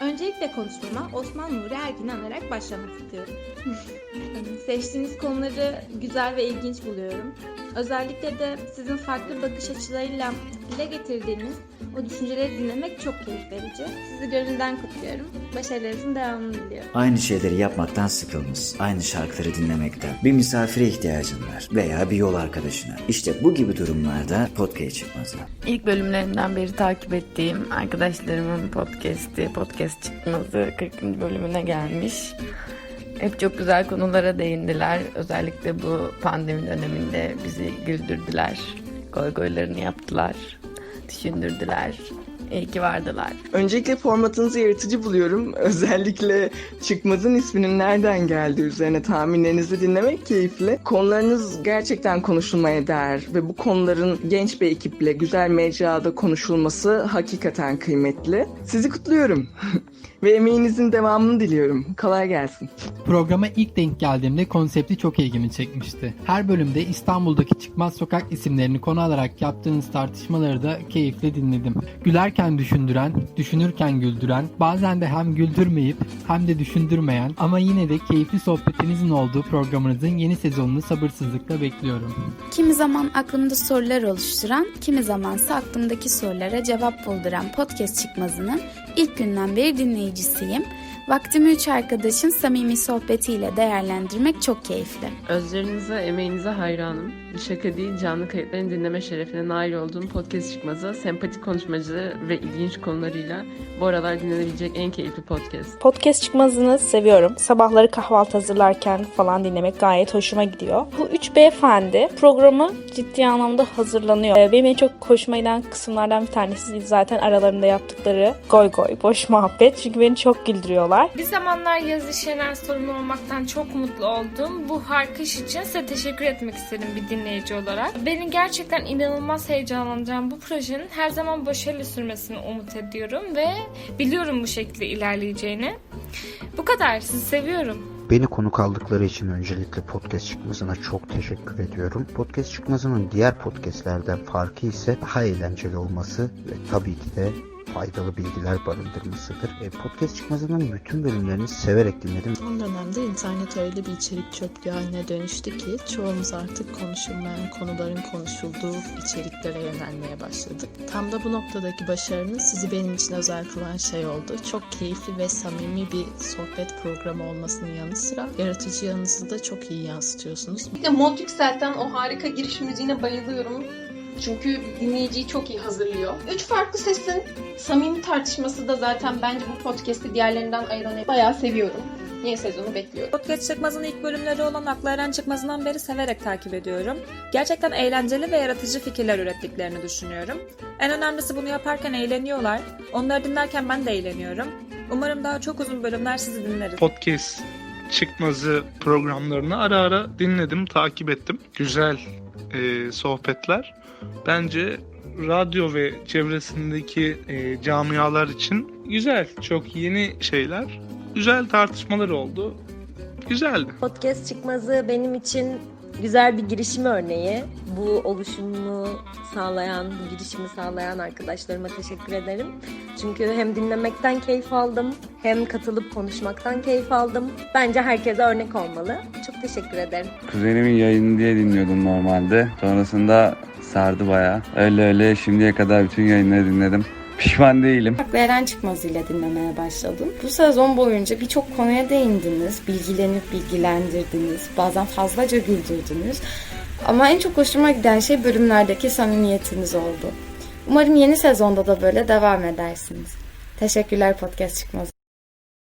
Öncelikle konuşmama Osman Nuri Ergin'i anarak başlamak istiyorum. Seçtiğiniz konuları güzel ve ilginç buluyorum. Özellikle de sizin farklı bakış açılarıyla dile getirdiğiniz o düşünceleri dinlemek çok keyif verici. Sizi gönülden kutluyorum. Başarılarınızın devamını diliyorum. Aynı şeyleri yapmaktan sıkılmış, aynı şarkıları dinlemekten. Bir misafire ihtiyacın var veya bir yol arkadaşına. İşte bu gibi durumlarda podcast çıkmazı. İlk bölümlerinden beri takip ettiğim arkadaşlarımın podcast'i, podcast çıkması 40. bölümüne gelmiş. Hep çok güzel konulara değindiler. Özellikle bu pandemi döneminde bizi güldürdüler. Goy goylarını yaptılar. Düşündürdüler. İyi ki vardılar. Öncelikle formatınızı yaratıcı buluyorum. Özellikle çıkmazın isminin nereden geldiği üzerine tahminlerinizi dinlemek keyifli. Konularınız gerçekten konuşulmaya değer ve bu konuların genç bir ekiple güzel mecrada konuşulması hakikaten kıymetli. Sizi kutluyorum. ve emeğinizin devamını diliyorum. Kolay gelsin. Programa ilk denk geldiğimde konsepti çok ilgimi çekmişti. Her bölümde İstanbul'daki çıkmaz sokak isimlerini konu alarak yaptığınız tartışmaları da keyifle dinledim. Gülerken düşündüren, düşünürken güldüren, bazen de hem güldürmeyip hem de düşündürmeyen ama yine de keyifli sohbetinizin olduğu programınızın yeni sezonunu sabırsızlıkla bekliyorum. Kimi zaman aklımda sorular oluşturan, kimi zamansa aklımdaki sorulara cevap bulduran podcast çıkmazının ilk günden beri dinleyicisiyim. Vaktimi üç arkadaşın samimi sohbetiyle değerlendirmek çok keyifli. Özlerinize, emeğinize hayranım. Şaka değil, canlı kayıtlarını dinleme şerefine nail olduğum podcast çıkmazı, sempatik konuşmacı ve ilginç konularıyla bu aralar dinlenebilecek en keyifli podcast. Podcast çıkmazını seviyorum. Sabahları kahvaltı hazırlarken falan dinlemek gayet hoşuma gidiyor. Bu üç beyefendi programı ciddi anlamda hazırlanıyor. Ee, Benim en çok hoşuma giden kısımlardan bir tanesi zaten aralarında yaptıkları goy goy, boş muhabbet. Çünkü beni çok güldürüyorlar. Bir zamanlar yazı Şener sorumlu olmaktan çok mutlu oldum. Bu harika iş için size teşekkür etmek istedim bir dinleyici olarak. Beni gerçekten inanılmaz heyecanlandıran bu projenin her zaman başarılı sürmesini umut ediyorum ve biliyorum bu şekilde ilerleyeceğini. Bu kadar. Sizi seviyorum. Beni konuk aldıkları için öncelikle podcast çıkmasına çok teşekkür ediyorum. Podcast çıkmasının diğer podcastlerden farkı ise daha eğlenceli olması ve tabii ki de faydalı bilgiler barındırmasıdır. E, podcast çıkmasının bütün bölümlerini severek dinledim. Son dönemde internet öyle bir içerik çöplüğü haline dönüştü ki çoğumuz artık konuşulmayan konuların konuşulduğu içeriklere yönelmeye başladık. Tam da bu noktadaki başarınız sizi benim için özel kılan şey oldu. Çok keyifli ve samimi bir sohbet programı olmasının yanı sıra yaratıcı yanınızı da çok iyi yansıtıyorsunuz. Bir de mod yükselten o harika giriş müziğine bayılıyorum. Çünkü dinleyiciyi çok iyi hazırlıyor. Üç farklı sesin samimi tartışması da zaten bence bu podcast'i diğerlerinden ayıran bayağı seviyorum. Yeni sezonu bekliyorum. Podcast Çıkmaz'ın ilk bölümleri olan Aklı Eren Çıkmaz'ından beri severek takip ediyorum. Gerçekten eğlenceli ve yaratıcı fikirler ürettiklerini düşünüyorum. En önemlisi bunu yaparken eğleniyorlar. Onları dinlerken ben de eğleniyorum. Umarım daha çok uzun bölümler sizi dinleriz. Podcast çıkmazı programlarını ara ara dinledim, takip ettim. Güzel e, sohbetler. Bence radyo ve çevresindeki e, camialar için güzel, çok yeni şeyler. Güzel tartışmalar oldu. Güzeldi. Podcast çıkmazı benim için güzel bir girişim örneği. Bu oluşumu sağlayan, bu girişimi sağlayan arkadaşlarıma teşekkür ederim. Çünkü hem dinlemekten keyif aldım, hem katılıp konuşmaktan keyif aldım. Bence herkese örnek olmalı. Çok teşekkür ederim. Kuzenimin yayını diye dinliyordum normalde. Sonrasında sardı bayağı. Öyle öyle şimdiye kadar bütün yayınları dinledim. Pişman değilim. Eren Çıkmaz ile dinlemeye başladım. Bu sezon boyunca birçok konuya değindiniz, bilgilenip bilgilendirdiniz, bazen fazlaca güldürdünüz. Ama en çok hoşuma giden şey bölümlerdeki samimiyetiniz oldu. Umarım yeni sezonda da böyle devam edersiniz. Teşekkürler Podcast Çıkmaz.